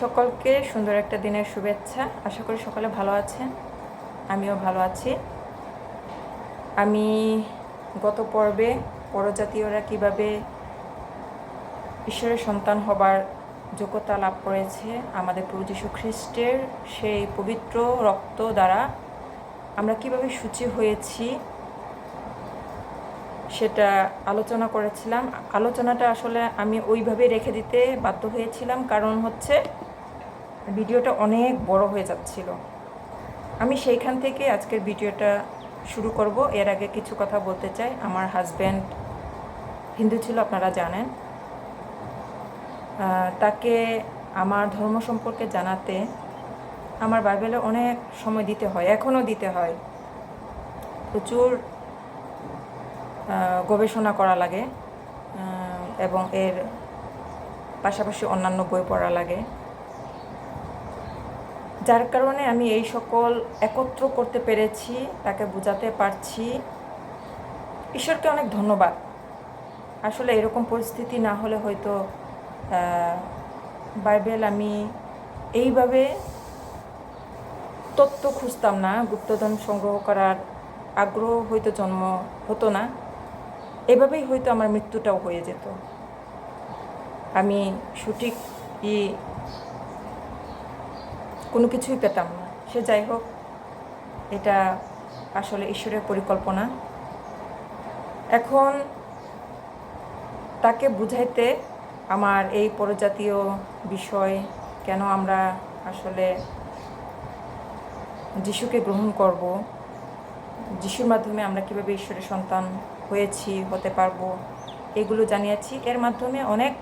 সকলকে সুন্দর একটা দিনের শুভেচ্ছা। আশা করি সকলে ভালো আছেন। আমিও ভালো আছি। আমি গত পর্বে পরজাতীয়রা কীভাবে ঈশ্বরের সন্তান হবার যোগ্যতা লাভ করেছে, আমাদের প্রভু যীশু খ্রিস্টের সেই পবিত্র রক্ত দ্বারা আমরা কীভাবে সূচি হয়েছি সেটা আলোচনা করেছিলাম। আলোচনাটা আসলে আমি ওইভাবে রেখে দিতে বাধ্য হয়েছিলাম। কারণ হচ্ছে ভিডিওটা অনেক বড় হয়ে যাচ্ছিল। আমি সেইখান থেকে আজকের ভিডিওটা শুরু করব। এর আগে কিছু কথা বলতে চাই। আমার হাজব্যান্ড হিন্দু ছিল, আপনারা জানেন। তাকে আমার ধর্ম সম্পর্কে জানাতে আমার বাইবেলে অনেক সময় দিতে হয়, এখনও দিতে হয়। প্রচুর গবেষণা করা লাগে এবং এর পাশাপাশি অন্যান্য বই পড়া লাগে। যার কারণে আমি এই সকল একত্র করতে পেরেছি, তাকে বোঝাতে পারছি। ঈশ্বরকে অনেক ধন্যবাদ। আসলে এরকম পরিস্থিতি না হলে হয়তো বাইবেল আমি এইভাবে তত্ত্ব খুঁজতাম না, গুপ্তধন সংগ্রহ করার আগ্রহ হয়তো জন্ম হতো না। এভাবেই হয়তো আমার মৃত্যুটাও হয়ে যেত। আমি সঠিক ই কোনো কিছুই পেতাম না। সে যাই হোক, এটা আসলে ঈশ্বরের পরিকল্পনা। এখন তাকে বুঝাইতে আমার এই পরজাতীয় বিষয় কেন আমরা আসলে যিশুকে গ্রহণ করব, যিশুর মাধ্যমে আমরা কীভাবে ঈশ্বরের সন্তান হয়েছি, হতে পারব, এগুলো জানিয়েছি। এর মাধ্যমে অনেক,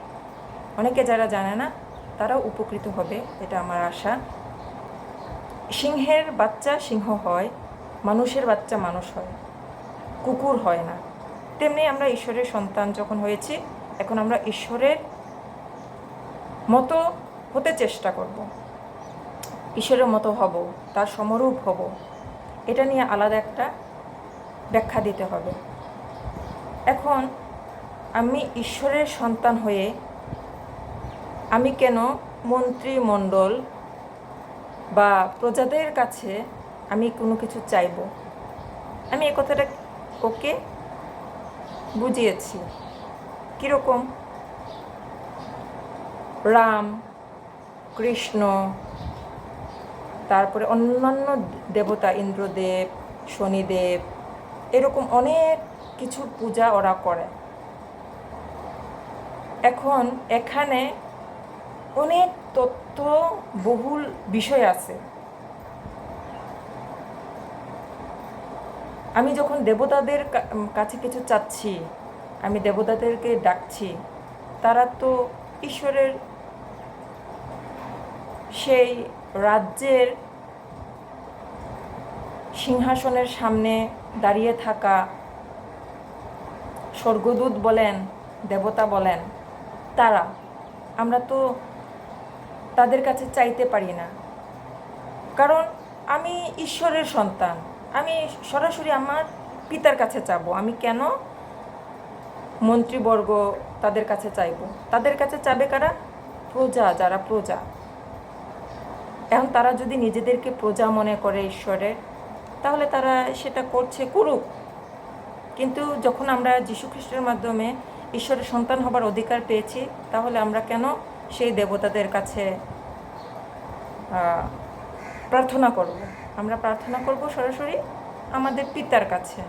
অনেকে যারা জানে না, তারাও উপকৃত হবে, এটা আমার আশা। সিংহের বাচ্চা সিংহ হয়, মানুষের বাচ্চা মানুষ হয়, কুকুর হয় না। তেমনি আমরা ঈশ্বরের সন্তান যখন হয়েছি, এখন আমরা ঈশ্বরের মতো হতে চেষ্টা করব। ঈশ্বরের মতো হব, তার সমরূপ হব। এটা নিয়ে আলাদা একটা ব্যাখ্যা দিতে হবে। এখন আমি ঈশ্বরের সন্তান হয়ে আমি কেন মন্ত্রিমণ্ডল বা প্রজাদের কাছে আমি কোনো কিছু চাইব। আমি এই কথাটা ওকে বুঝিয়েছি। কীরকম? রাম, কৃষ্ণ, তারপরে অন্যান্য দেবতা, ইন্দ্রদেব, শনিদেব, এরকম অনেক কিছু পূজা ওরা করে। এখন এখানে অনেক তথ্য বহুল বিষয় আছে। আমি যখন দেবতাদের কাছে কিছু চাচ্ছি, আমি দেবতাদেরকে ডাকছি, তারা তো ঈশ্বরের সেই রাজ্যের সিংহাসনের সামনে দাঁড়িয়ে থাকা স্বর্গদূত বলেন, দেবতা বলেন, তারা, আমরা তো তাদের কাছে চাইতে পারি না। কারণ আমি ঈশ্বরের সন্তান। আমি সরাসরি আমার পিতার কাছে চাবো। আমি কেন মন্ত্রীবর্গ তাদের কাছে চাইব? তাদের কাছে চাবে কারা? প্রজা, যারা প্রজা। এখন তারা যদি নিজেদেরকে প্রজা মনে করে ঈশ্বরের, তাহলে তারা সেটা করছে করুক। কিন্তু যখন আমরা যীশু খ্রিস্টের মাধ্যমে ঈশ্বরের সন্তান হবার অধিকার পেয়েছি, তাহলে আমরা কেন সেই দেবতাদের কাছে প্রার্থনা করব। আমরা প্রার্থনা করব সরাসরি আমাদের পিতার কাছে।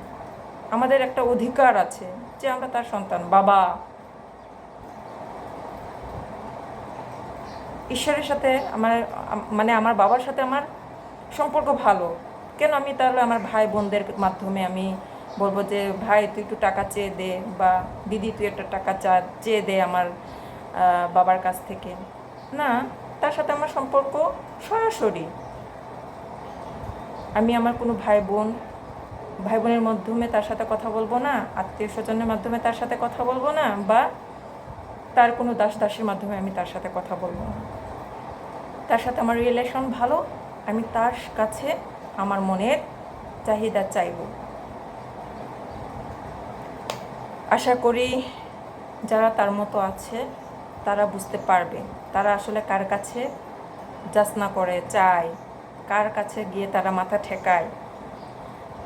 আমাদের একটা অধিকার আছে যে আমরা তার সন্তান, বাবা। ঈশ্বরের সাথে আমার মানে আমার বাবার সাথে আমার সম্পর্ক ভালো। কেন আমি তাহলে আমার ভাই বোনদের মাধ্যমে আমি বলব যে, ভাই, তুই একটু টাকা চেয়ে দে বা দিদি, তুই একটা টাকা চা, চেয়ে দে আমার বাবার কাছ থেকে। না, তার সাথে আমার সম্পর্ক সরাসরি। আমি আমার কোনো ভাই বোন ভাই বোনের মাধ্যমে তার সাথে কথা বলব না আত্মীয় স্বজনের মাধ্যমে তার সাথে কথা বলব না, বা তার কোনো দাস দাসের মাধ্যমে আমি তার সাথে কথা বলব না। তার সাথে আমার রিলেশন ভালো, আমি তার কাছে আমার মনের চাহিদা চাইব। আশা করি যারা তার মতো আছে তারা বুঝতে পারবে তারা আসলে কার কাছে যাচনা করে, চায়, কার কাছে গিয়ে তারা মাথা ঠেকায়।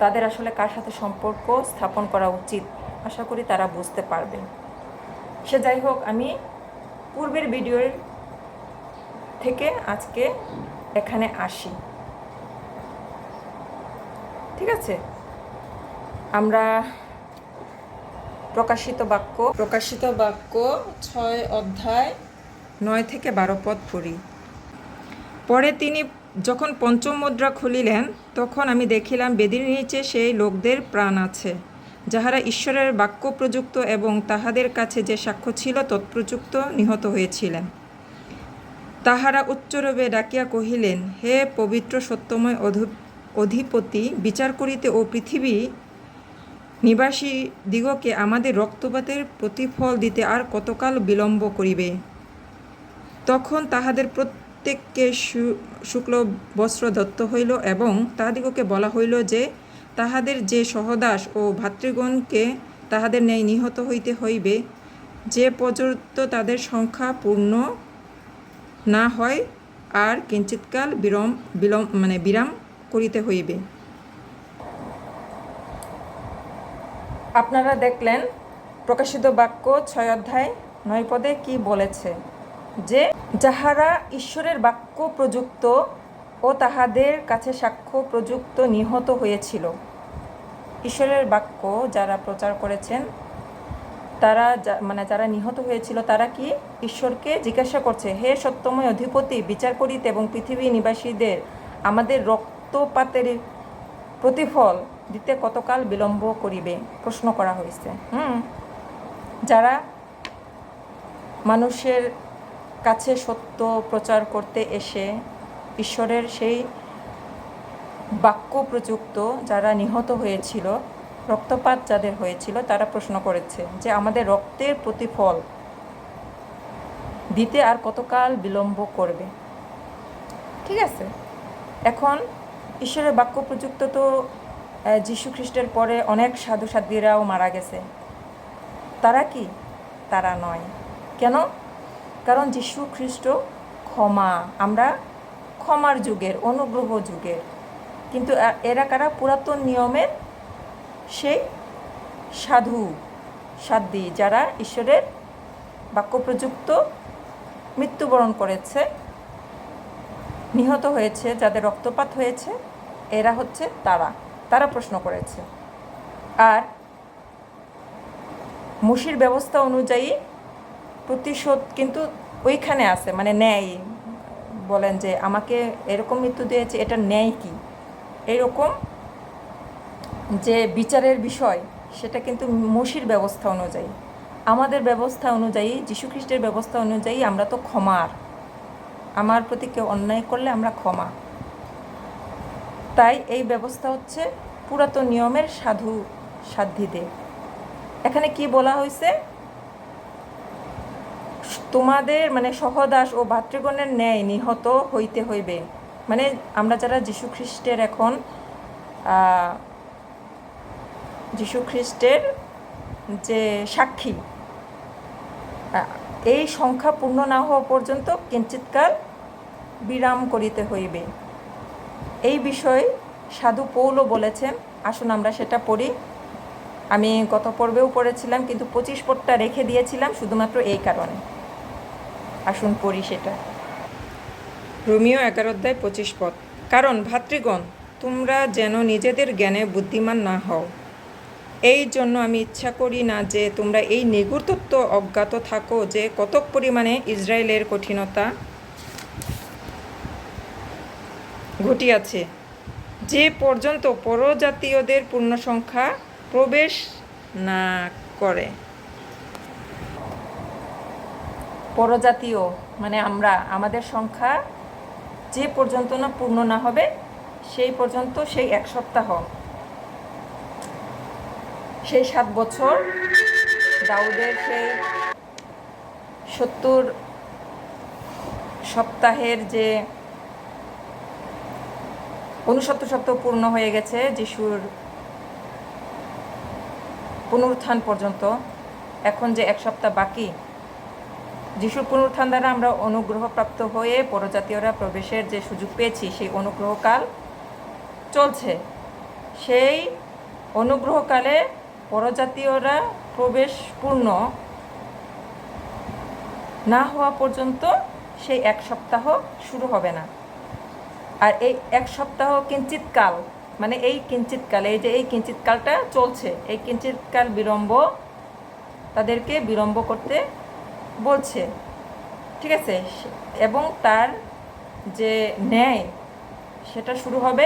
তাদের আসলে কার সাথে সম্পর্ক স্থাপন করা উচিত আশা করি তারা বুঝতে পারবে। সে যাই হোক, আমি পূর্বের ভিডিওর থেকে আজকে এখানে আসি। ঠিক আছে? আমরা প্রকাশিত বাক্য। প্রকাশিত বাক্য ছয় অধ্যায় নয় থেকে বারো পদ পড়ি। পরে তিনি যখন পঞ্চম মুদ্রা খুলিলেন, তখন আমি দেখিলাম বেদির নিচে সেই লোকদের প্রাণ আছে, যাহারা ঈশ্বরের বাক্য প্রযুক্ত এবং তাহাদের কাছে যে সাক্ষ্য ছিল তৎপ্রযুক্ত নিহত হয়েছিলেন। তাহারা উচ্চরবে ডাকিয়া কহিলেন, হে পবিত্র সত্যময় অধু- অধিপতি, বিচার করিতে ও পৃথিবী নিবাসী দিগকে আমাদের রক্তপাতের প্রতিফল দিতে আর কতকাল বিলম্ব করিবে? তখন তাহাদের প্রত্যেককে শুক্ল বস্ত্র দত্ত হইল এবং তাহাদিগকে বলা হইল যে, তাহাদের যে সহদাস ও ভাতৃগণকে তাহাদের ন্যায় নিহত হইতে হইবে, যে পর্যন্ত তাদের সংখ্যা পূর্ণ না হয়, আর কিঞ্চিৎকাল বিরম, বিলম মানে বিরাম করিতে হইবে। আপনারা দেখলেন প্রকাশিত বাক্য ছয় অধ্যায় নয় পদে কি বলেছে? যে, যাহারা ঈশ্বরের বাক্য প্রযুক্ত ও তাহাদের কাছে সাক্ষ্য প্রযুক্ত নিহত হয়েছিল। ঈশ্বরের বাক্য যারা প্রচার করেছেন, তারা মানে যারা নিহত হয়েছিল, তারা কি ঈশ্বরকে জিজ্ঞাসা করছে, হে সত্যময় অধিপতি, বিচার করিতে এবং পৃথিবী নিবাসীদের আমাদের রক্তপাতের প্রতিফল দিতে কতকাল বিলম্ব করিবে? প্রশ্ন করা হয়েছে হুম। যারা মানুষের কাছে সত্য প্রচার করতে এসে ঈশ্বরের সেই বাক্য প্রযুক্ত যারা নিহত হয়েছিল, রক্তপাত যাদের হয়েছিল, তারা প্রশ্ন করেছে যে আমাদের রক্তের প্রতিফল দিতে আর কতকাল বিলম্ব করবে? ঠিক আছে? এখন ঈশ্বরের বাক্য প্রযুক্ত তো যীশু খ্রিস্টের পরে অনেক সাধু সাধ্বীরাও মারা গেছে। তারা কি? তারা নয়। কেন? কারণ যীশু খ্রিস্ট ক্ষমা, আমরা ক্ষমার যুগের, অনুগ্রহ যুগের। কিন্তু এরা কারা? পুরাতন নিয়মের সেই সাধু, সাধ্বী যারা ঈশ্বরের বাক্য প্রযুক্ত মৃত্যুবরণ করেছে, নিহত হয়েছে, যাদের রক্তপাত হয়েছে। এরা হচ্ছে তারা। তারা প্রশ্ন করেছে। আর মুশির ব্যবস্থা অনুযায়ী প্রতিশোধ কিন্তু ওইখানে আছে মানে ন্যায় বলেন যে, আমাকে এরকম মৃত্যু দিয়েছে, এটা ন্যায় কি? এরকম যে বিচারের বিষয়, সেটা কিন্তু মসির ব্যবস্থা অনুযায়ী। আমাদের ব্যবস্থা অনুযায়ী যীশুখ্রিস্টের ব্যবস্থা অনুযায়ী আমরা তো ক্ষমার। আমার প্রতি কেউ অন্যায় করলে আমরা ক্ষমা। তাই এই ব্যবস্থা হচ্ছে পুরাতন নিয়মের সাধু সাধ্যীদের এখানে কি বলা হয়েছে? তোমাদের মানে সহদাস ও ভাতৃগণের ন্যায় নিহত হইতে হইবে। মানে আমরা যারা যীশু খ্রিস্টের এখন যীশু খ্রিস্টের যে সাক্ষী এই সংখ্যা পূর্ণ না হওয়া পর্যন্ত কিঞ্চিৎকাল বিরাম করিতে হইবে। এই বিষয়ে সাধু পৌলও বলেছেন, আসুন আমরা সেটা পড়ি। আমি গত পর্বেও পড়েছিলাম, কিন্তু পঁচিশ পদটা রেখে দিয়েছিলাম, শুধুমাত্র এই কারণে। আসুন পড়ি সেটা। রোমিও এগারো অধ্যায় পঁচিশ পদ। কারণ, ভাতৃগণ, তোমরা যেন নিজেদের জ্ঞানে বুদ্ধিমান না হও। এই জন্য আমি ইচ্ছা করি না যে তোমরা এই নিগুড় তত্ত্ব অজ্ঞাত থাকো যে কতক পরিমাণে ইসরায়েলের কঠিনতা ঘটিয়াছে। যে পর্যন্ত পরজাতীয়দের পূর্ণ সংখ্যা প্রবেশ না করে। পরজাতীয় মানে আমরা, আমাদের সংখ্যা যে পর্যন্ত না পূর্ণ না হবে, সেই পর্যন্ত সেই এক সপ্তাহ। সেই সাত বছর দাউদের সেই সত্তর সপ্তাহের যে উনসত্তর সপ্তাহ পূর্ণ হয়ে গেছে যিশুর পুনরুত্থান পর্যন্ত। এখন যে এক সপ্তাহ বাকি, যিশুর পুনরুত্থান দ্বারা আমরা অনুগ্রহপ্রাপ্ত হয়ে পরজাতীয়রা প্রবেশের যে সুযোগ পেয়েছি, সেই অনুগ্রহকাল চলছে। সেই অনুগ্রহকালে পরজাতীয়রা প্রবেশপূর্ণ না হওয়া পর্যন্ত সেই এক সপ্তাহ শুরু হবে না। আর এই এক সপ্তাহ কিঞ্চিতকাল মানে এই কিঞ্চিতকাল এই যে এই কিঞ্চিতকালটা চলছে, এই কিঞ্চিতকাল বিলম্ব তাদেরকে বিলম্ব করতে বলছে। ঠিক আছে? এবং তার যে ন্যায়, সেটা শুরু হবে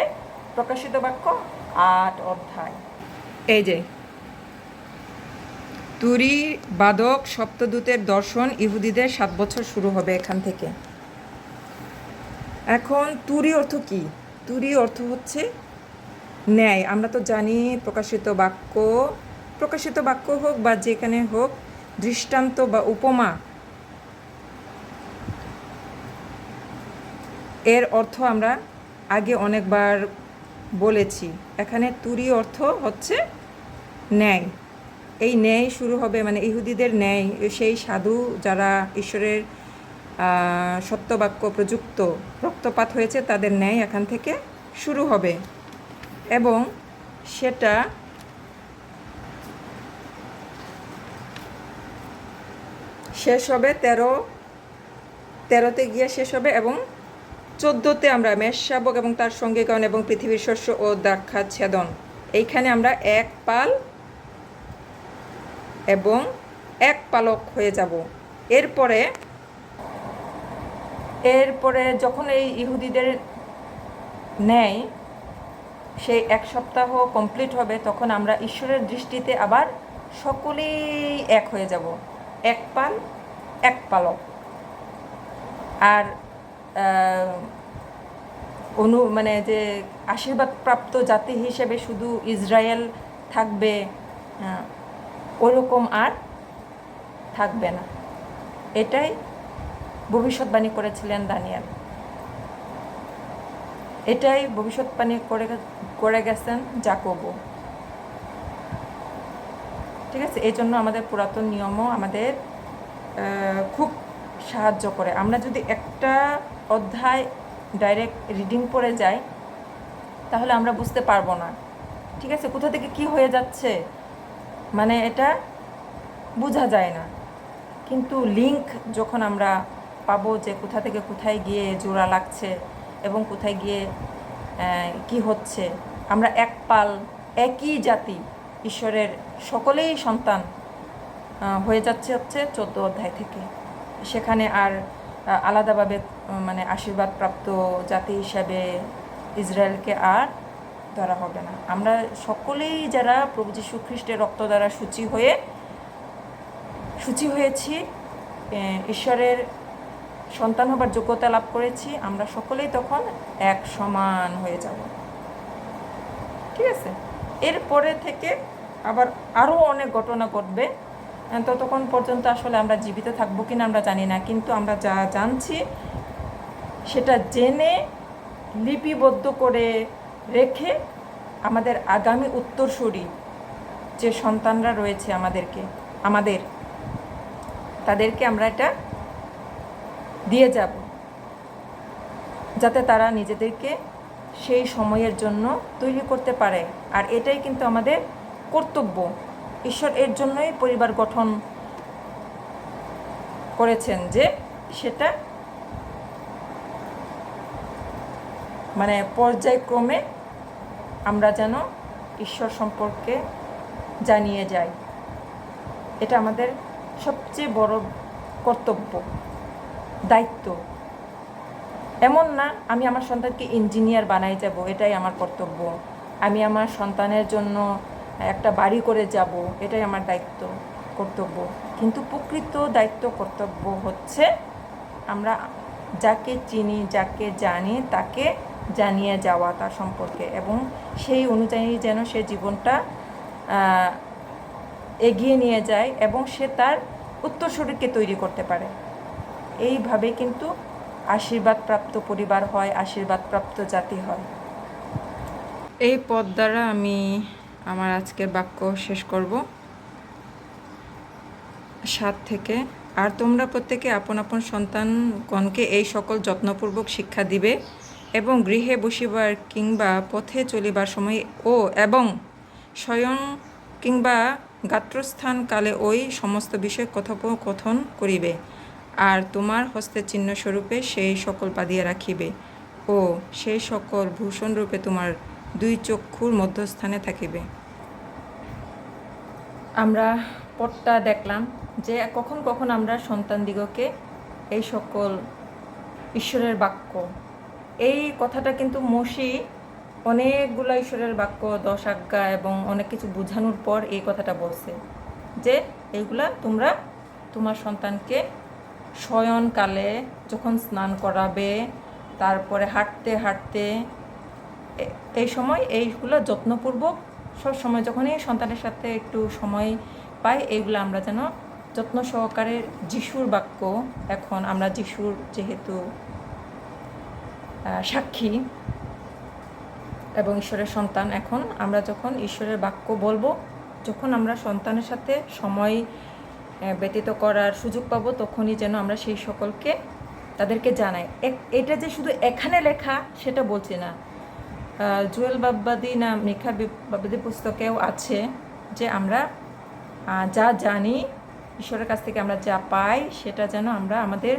প্রকাশিত বাক্য আট অধ্যায়। এই যে, তুরি বাদক সপ্তদূতের দর্শন ইহুদিদের সাত বছর শুরু হবে এখান থেকে। এখন তুরি অর্থ কি? তুরি অর্থ হচ্ছে ন্যায়। আমরা তো জানি প্রকাশিত বাক্য প্রকাশিত বাক্য হোক বা যেখানে হোক, দৃষ্টান্ত বা উপমা, এর অর্থ আমরা আগে অনেকবার বলেছি। এখানে তুরি অর্থ হচ্ছে ন্যায়। এই ন্যায় শুরু হবে মানে ইহুদিদের ন্যায়। সেই সাধু যারা ঈশ্বরের সত্যবাক্য প্রযুক্ত রক্তপাত হয়েছে, তাদের ন্যায় এখান থেকে শুরু হবে। এবং সেটা শেষ হবে তেরো, তেরোতে গিয়ে শেষ হবে এবং চোদ্দোতে আমরা মেষ শাবক এবং তার সঙ্গীকরণ এবং পৃথিবীর শস্য ও দ্রাক্ষা ছেদন। এইখানে আমরা এক পাল এবং এক পালক হয়ে যাব। এরপরে এরপরে যখন এই ইহুদিদের নেয়, সেই এক সপ্তাহ কমপ্লিট হবে, তখন আমরা ঈশ্বরের দৃষ্টিতে আবার সকলেই এক হয়ে যাব। এক পাল, এক পালক। আর অনু মানে যে আশীর্বাদপ্রাপ্ত জাতি হিসেবে শুধু ইসরায়েল থাকবে ওরকম আর থাকবে না। এটাই ভবিষ্যৎবাণী করেছিলেন দানিয়াল। এটাই ভবিষ্যৎবাণী করে করে গেছেন জাকবো। ঠিক আছে? এই জন্য আমাদের পুরাতন নিয়মও আমাদের খুব সাহায্য করে। আমরা যদি একটা অধ্যায় ডাইরেক্ট রিডিং পড়ে যাই, তাহলে আমরা বুঝতে পারব না। ঠিক আছে? কোথা থেকে কি হয়ে যাচ্ছে? মানে এটা বোঝা যায় না। কিন্তু লিংক যখন আমরা পাবো যে কোথা থেকে কোথায় গিয়ে জোড়া লাগছে এবং কোথায় গিয়ে কি হচ্ছে। আমরা এক পাল, একই জাতি, ঈশ্বরের সকলেই সন্তান হয়ে যাচ্ছে হচ্ছে চোদ্দ অধ্যায় থেকে। সেখানে আর আলাদাভাবে মানে আশীর্বাদপ্রাপ্ত জাতি হিসাবে ইসরায়েলকে আর ধরা হবে না। আমরা সকলেই যারা প্রভু যীশু খ্রিস্টের রক্ত দ্বারা সূচি হয়ে, সূচি হয়েছি ঈশ্বরের সন্তান হবার যোগ্যতা লাভ করেছি, আমরা সকলেই তখন এক সমান হয়ে যাব। ঠিক আছে? এরপরে থেকে আবার আরও অনেক ঘটনা ঘটবে। ততক্ষণ পর্যন্ত আসলে আমরা জীবিত থাকব কিনা আমরা জানি না, কিন্তু আমরা যা জানছি সেটা জেনে লিপিবদ্ধ করে রেখে আমাদের আগামী উত্তরসূরি যে সন্তানরা রয়েছে আমাদেরকে, আমাদের, তাদেরকে আমরা এটা দিয়ে যাব, যাতে তারা নিজেদেরকে সেই সময়ের জন্য তৈরি করতে পারে। আর এটাই কিন্তু আমাদের কর্তব্য। ঈশ্বর এর জন্যই পরিবার গঠন করেছেন যে সেটা মানে পর্যায়ক্রমে আমরা যেন ঈশ্বর সম্পর্কে জানিয়ে যাই। এটা আমাদের সবচেয়ে বড় কর্তব্য। দায়িত্ব। এমন না, আমি আমার সন্তানকে ইঞ্জিনিয়ার বানাই যাব, এটাই আমার কর্তব্য। আমি আমার সন্তানের জন্য একটা বাড়ি করে যাব, এটাই আমার দায়িত্ব, কর্তব্য। কিন্তু প্রকৃত দায়িত্ব, কর্তব্য হচ্ছে আমরা যাকে চিনি, যাকে জানি, তাকে জানিয়ে যাওয়া তার সম্পর্কে এবং সেই অনুযায়ী যেন সে জীবনটা এগিয়ে নিয়ে যায় এবং সে তার উত্তরসূরিকে তৈরি করতে পারে। এইভাবে কিন্তু আশীর্বাদপ্রাপ্ত পরিবার হয় আশীর্বাদপ্রাপ্ত জাতি হয়। এই পদ দ্বারা আমি আমার আজকের বাক্য শেষ করব। সাত থেকে, আর তোমরা প্রত্যেকে আপন আপন সন্তানগণকে এই সকল যত্নপূর্বক শিক্ষা দিবে এবং গৃহে বসিবার কিংবা পথে চলিবার সময় ও এবং স্বয়ং কিংবা গাত্রস্থানকালে ওই সমস্ত বিষয়ে কথোপকথন করিবে। আর তোমার হস্তে চিহ্ন স্বরূপে সেই সকল বাঁধিয়া রাখিবে। ও, সেই সকল ভূষণরূপে তোমার দুই চক্ষুর মধ্যস্থানে থাকিবে। আমরা পটটা দেখলাম যে কখন কখন আমরা সন্তানদিগকে এই সকল ঈশ্বরের বাক্য। এই কথাটা কিন্তু মসি অনেকগুলো ঈশ্বরের বাক্য, দশ আজ্ঞা এবং অনেক কিছু বোঝানোর পর এই কথাটা বলছে যে এইগুলা তোমরা তোমার সন্তানকে শয়নকালে যখন স্নান করাবে, তারপরে হাঁটতে হাঁটতে এই সময় এইগুলো যত্নপূর্বক সব সময় যখনই সন্তানের সাথে একটু সময় পাই, এইগুলো আমরা যেন যত্ন সহকারে যিশুর বাক্য এখন আমরা যিশুর যেহেতু সাক্ষী এবং ঈশ্বরের সন্তান, এখন আমরা যখন ঈশ্বরের বাক্য বলব, যখন আমরা সন্তানের সাথে সময় ব্যতীত করার সুযোগ পাবো, তখনই যেন আমরা সেই সকলকে তাদেরকে জানাই। এটা যে শুধু এখানে লেখা, সেটা বলছি না। জুয়েল বাব্বাদি না মিখা বাব্বাদি পুস্তকেও আছে যে আমরা যা জানি, ঈশ্বরের কাছ থেকে আমরা যা পাই, সেটা যেন আমরা আমাদের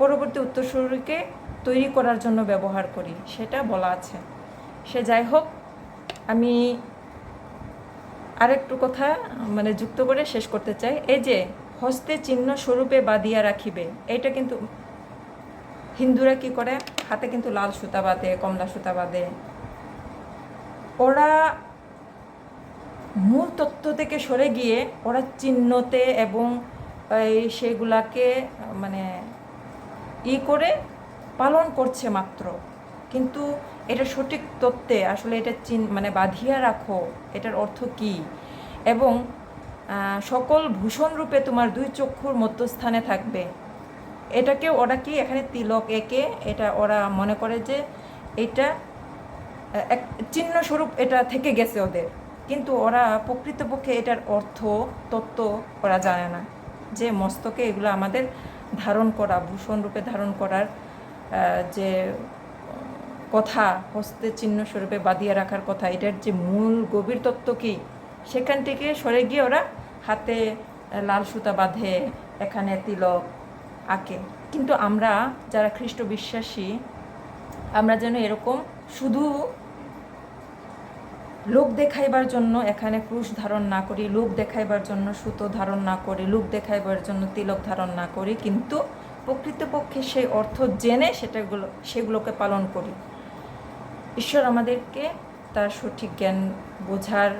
পরবর্তী উত্তরসূরিকে তৈরি করার জন্য ব্যবহার করি, সেটা বলা আছে। সে যাই হোক, আমি আরেকটু কথা মানে যুক্ত করে শেষ করতে চাই। এই যে, হস্তে চিহ্ন স্বরূপে বাঁধিয়া রাখিবে এটা কিন্তু হিন্দুরা কি করে? হাতে কিন্তু লাল সুতা বাঁধে, কমলা সুতা বাঁধে। ওরা মূল তত্ত্ব থেকে সরে গিয়ে ওরা চিহ্নতে এবং এই সেগুলাকে মানে ই করে পালন করছে মাত্র। কিন্তু এটা সঠিক তত্ত্বে আসলে এটা চিন মানে বাঁধিয়া রাখো, এটার অর্থ কি? এবং সকল ভূষণ রূপে তোমার দুই চক্ষুর মধ্যস্থানে থাকবে। এটাকে ওরা কি এখানে তিলক একে, এটা ওরা মনে করে যে এটা এক চিহ্নস্বরূপ এটা থেকে গেছে ওদের। কিন্তু ওরা প্রকৃতপক্ষে এটার অর্থ, তত্ত্ব ওরা জানে না। যে মস্তকে এগুলো আমাদের ধারণ করা, ভূষণ রূপে ধারণ করার যে কথা, হস্তে চিহ্ন স্বরূপে বাঁধিয়ে রাখার কথা, এটার যে মূল গভীর তত্ত্ব কি? সেখান থেকে সরে গিয়ে ওরা হাতে লাল সুতা বাঁধে, এখানে তিলক আঁকে। কিন্তু আমরা যারা খ্রিস্ট বিশ্বাসী, আমরা যেন এরকম শুধু লোক দেখাইবার জন্য এখানে ক্রুশ ধারণ না করি, লোক দেখাইবার জন্য সুতো ধারণ না করি, লোক দেখাইবার জন্য তিলক ধারণ না করি, কিন্তু প্রকৃতপক্ষে সেই অর্থ জেনে সেটাগুলো, সেগুলোকে পালন করি। ঈশ্বর আমাদেরকে তার সঠিক জ্ঞান বোঝার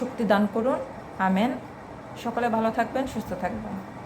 শক্তি দান করুন। আমেন। সকলে ভালো থাকবেন, সুস্থ থাকবেন।